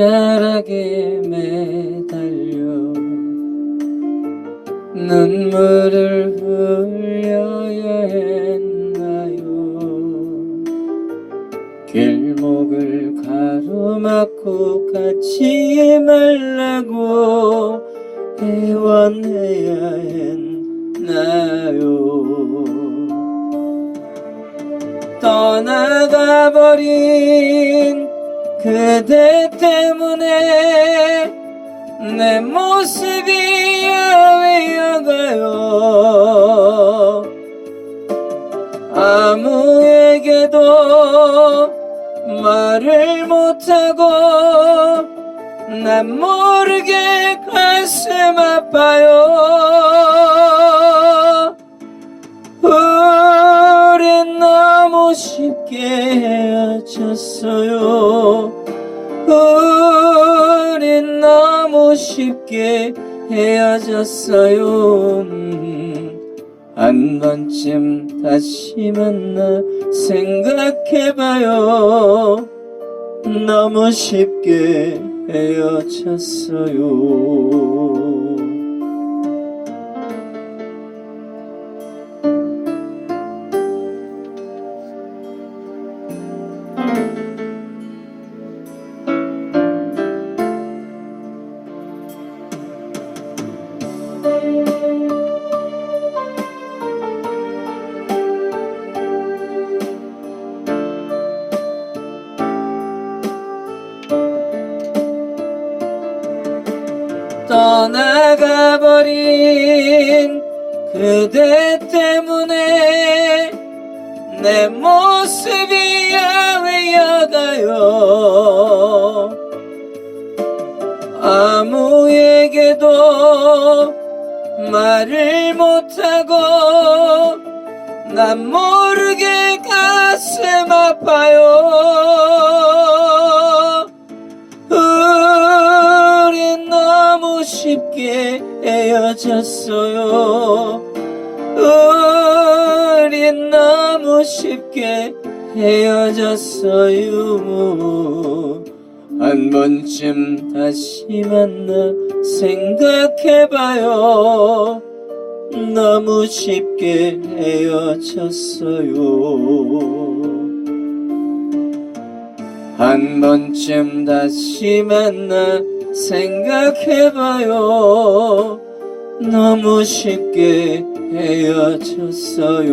사랑하게 매달려 눈물을 흘려야 했나요? 길목을 가로막고 가지 말라고 애원해야 했나요? 떠나가 버린 그대 때문에 내 모습이 야위어가요. 아무에게도 말을 못하고 난 모르게 가슴 아파요 쉽게 헤어졌어요. 우린 너무 쉽게 헤어졌어요. 음, 한 번쯤 다시 만나 생각해봐요. 너무 쉽게 헤어졌어요 떠나가 버린 그대 때문에 내 모습이 야외여가요. 아무에게도 말을 못하고 난 모르게 가슴 아파요 쉽게 헤어졌어요. 우린 너무 쉽게 헤어졌어요. 한 번쯤 다시 만나 생각해봐요. 너무 쉽게 헤어졌어요. 한 번쯤 다시 만나 생각해봐요. 너무 쉽게 헤어졌어요